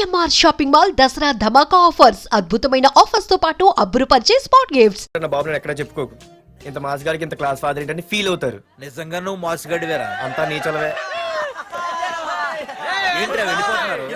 CMR shopping mall Dasara ధమాకా offers అద్భుతమైన ఆఫర్స్తో పాటు అబ్బురుపరిచే స్పాట్ గిఫ్ట్స్. నా బాబు నేను ఎక్కడ చెప్పుకోకు. ఇంత మాస్ గారికి ఇంత క్లాస్ ఫాదర్ ఏంటని ఫీల్ అవుతారు. నిజంగా నువ్వు మోసగాడివేరా అంతా నీచలవే. ఏంట్రా వెళ్ళిపోతున్నారు?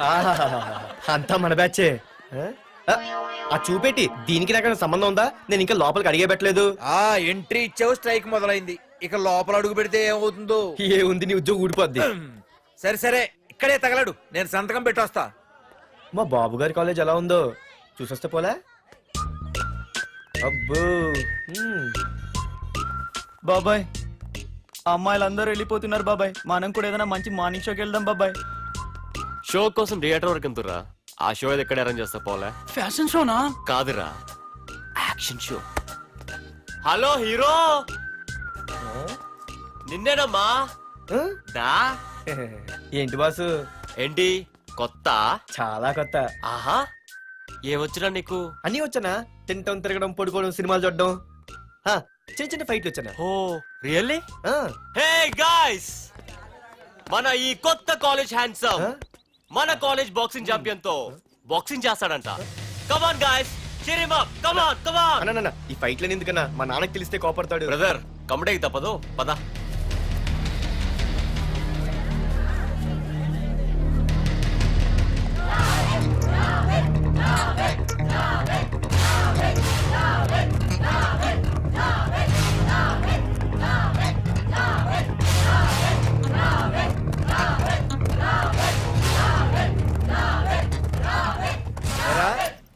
ఆహాహాహా. అంతా మన బ్యాచే. ఆ? ఆ, ఆ చూపెట్టి దీనికి నాకు సంబంధం ఉందా? నేను ఇంకా లోపలికి అడిగే పెట్టలేదు. ఆ ఎంట్రీ ఇచ్చావు స్ట్రైక్ మొదలైంది. ఇక లోపల అడుగు పెడితే ఏమవుతుందో? ఏ ఉంది నీ ఉద్యోగం ఊడిపోద్ది. సరే సరే. ఇక్కడే తగలడు. నేను సంతకం పెట్టొస్తా. మా బాబు గారి కాలేజ్ ఎలా ఉందో చూసొస్తే పోలే? అబ్బో. హ్మ్. బాబాయ్ అమ్మాయిలందరూ వెళ్ళిపోతున్నారు బాబాయ్. మనం కూడా ఏదైనా మంచి మార్నింగ్ షోకి వెళ్దాం బాబాయ్. షో కోసం థియేటర్ వరకు ఎంతురా ఆ షో ఏది ఎక్కడ అరేంజ్ చేస్తా పోలే. ఫ్యాషన్ షోనా కాదురా. Action show hello hero. నిన్నేనమ్మా? ఆ? దా? ఏంటి బాసు? ఏంటి? కొత్త? చాలా కొత్త. ఆహా! ఏమొచ్చినా నీకు? అన్నీ వచ్చానా? తింటం తిరగడం పడుకోవడం సినిమాలు చూడడం. చిన్న చిన్న ఫైట్లు వచ్చానా? Oh really? ఆ, హే గాయ్స్! మన ఈ కొత్త కాలేజ్ హ్యాండ్సమ్? మన కాలేజ్ బాక్సింగ్ ఛాంపియన్తో బాక్సింగ్ చేస్తాడంట. Come on guys him up. Come on come on అన్న, అన్న, ఈ ఫైట్లని ఎందుకన్నా? మా నాన్నకి తెలిస్తే కోపడతాడు. బ్రదర్ కమడేకి తప్పదు. పద.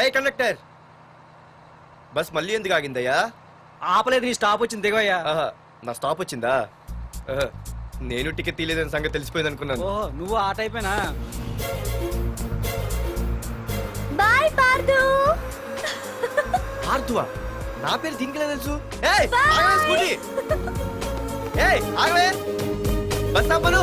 ఏ కండక్టర్? బస్ మళ్ళీ ఎందుకు ఆగిందయ్యా? ఆపలేదు నీ స్టాప్ వచ్చింది దిగవయ్యా. ఆహా, నా స్టాప్ వచ్చిందా? ఆహా, నేను టికెట్ తీయలేదని సంగతి తెలిసిపోయింది అనుకున్నాను. నువ్వు ఆ టైపేనా? బాయ్ పార్దు. ఆర్తువా నా పేరు దీనికి ఎలా తెలుసు? ఏయ్, ఆగవే స్కూటీ. ఏయ్ ఆగవే. బస్ ఆపను.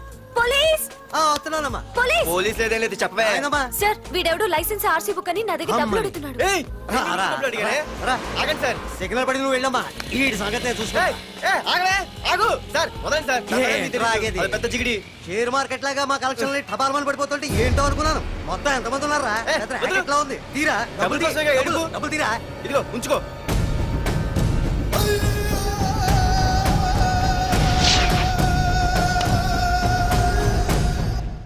పోలీస్ ఆ, వస్తున్నానమ్మా పోలీస్ పోలీస్ లేదేం లేదు చెప్పవే ఆయనమ్మా. సార్ వీడెవడో లైసెన్స్ ఆర్సీ బుక్ అని నా దగ్గర డబ్బులు. అడుగుతున్నాడు ఏయ్, రా, రా, డబ్బులు అడిగానే? రా. ఆగండి సార్ సిగ్నల్ పడి నువ్వు వెళ్ళమ్మా ఈ సంగతి చూసుకో ఏయ్, ఆగలే ఆగు సార్ వదండి సార్ నా ఏ, పని మీకు తెలుసు. ఆగేది? అది పెద్ద జిగిడి షేర్ మార్కెట్ లాగా మా కలెక్షన్ టపాల్మని పడిపోతుంటే ఏంటో అనుకున్నాను మొత్తం ఎంతమంది ఉన్నారా ఏ, పెద్ద వదిలు. racket లా ఉంది తీరా డబ్బులు తీ. కోసమేగా డబ్బులు. డబ్బులు తీరా ఇదిగో ఉంచుకో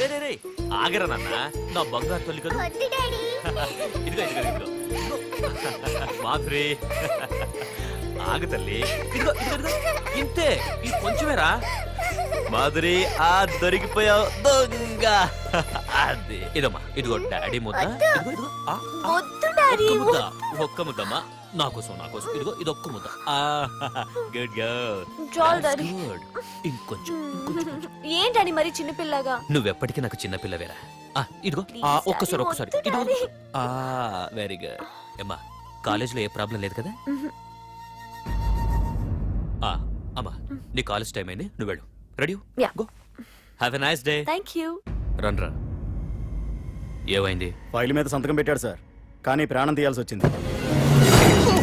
రే రే రే ఆగరా నాన్న. నా బంగారు తల్లి కదా? ఇదిగో ఇదిగో ఇదిగో. మాధురి. ఆగు తల్లి. ఇదిగో ఇదిగో ఇదిగో. ఇంతే ఈ కొంచెమేరా. మాధురి ఆ దొరికిపోయావు దొంగ. అది. ఇదమ్మా ఇదిగో డాడీ ముద్ద. ఇదిగో ఇదిగో ఆ, ఆ, ఒక్క ముద్ద ఒక్క ముద్దమ్మా. నా కోసం నా కోసం. ఇదిగో ఇది ఒక్క ముద్ద గుడ్ చాలు డాడీ. గుడ్ ఇంకొంచెం ఇంకొంచెం కొంచెం. ఏంటని మరి చిన్నపిల్లగా? నువ్వెప్పటికీ నాకు చిన్న పిల్లవేరా ఆ, ఇదిగో Please, ఆ, daddy, ఒక్కసారి ఒక్కసారి. వద్దు, ఇదిగో daddy. ఆ వెరీ గుడ్ అమ్మా కాలేజీలో ఏ ప్రాబ్లం లేదు కదా? ఆ, అమ్మా నీ కాలేజ్ టైం అయింది. నువ్వు వెళ్ళు. Ready Yeah. Go have a nice day thank you run రా ఏమైంది? ఫైల్ మీద సంతకం పెట్టాడు సార్. కానీ ప్రాణం తీయాల్సి వచ్చింది.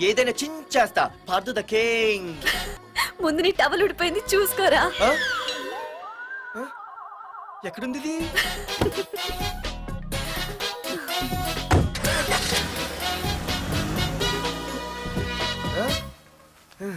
ఏదైనా చించేస్తా. Pardhu the king. ముందు నీ టవల్ ఉడిపోయింది చూసుకోరా. ఎక్కడుంది ఇది? ఆ?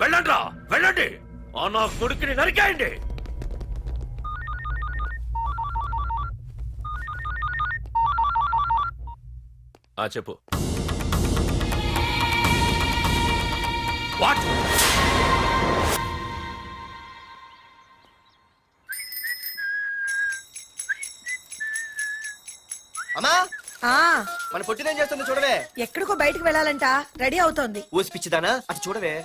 వెళ్ళండ్రా వెళ్ళండి. ఆ నా కొడుకుని నరికేయండి. ఆ చెప్పు. వాట్? అమ్మా! ఆ. మన పొట్టినేం చేస్తుంది చూడవే. ఎక్కడికో బయటకు వెళ్ళాలంట. రెడీ అవుతోంది. ఊసి పిచ్చిదానా? అటు చూడవే.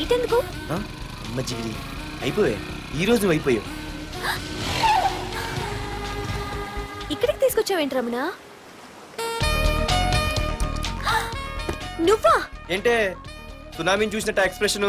ఇటెందుకు? ఆ? అమ్మ జిగిరి అయిపోయా. ఈ రోజు నువ్వు అయిపోయావు ఇక్కడికి తీసుకొచ్చావేంటి రమణ? నువ్వా? ఏంటే? సునామీని చూసినట్టు ఎక్స్ప్రెషన్?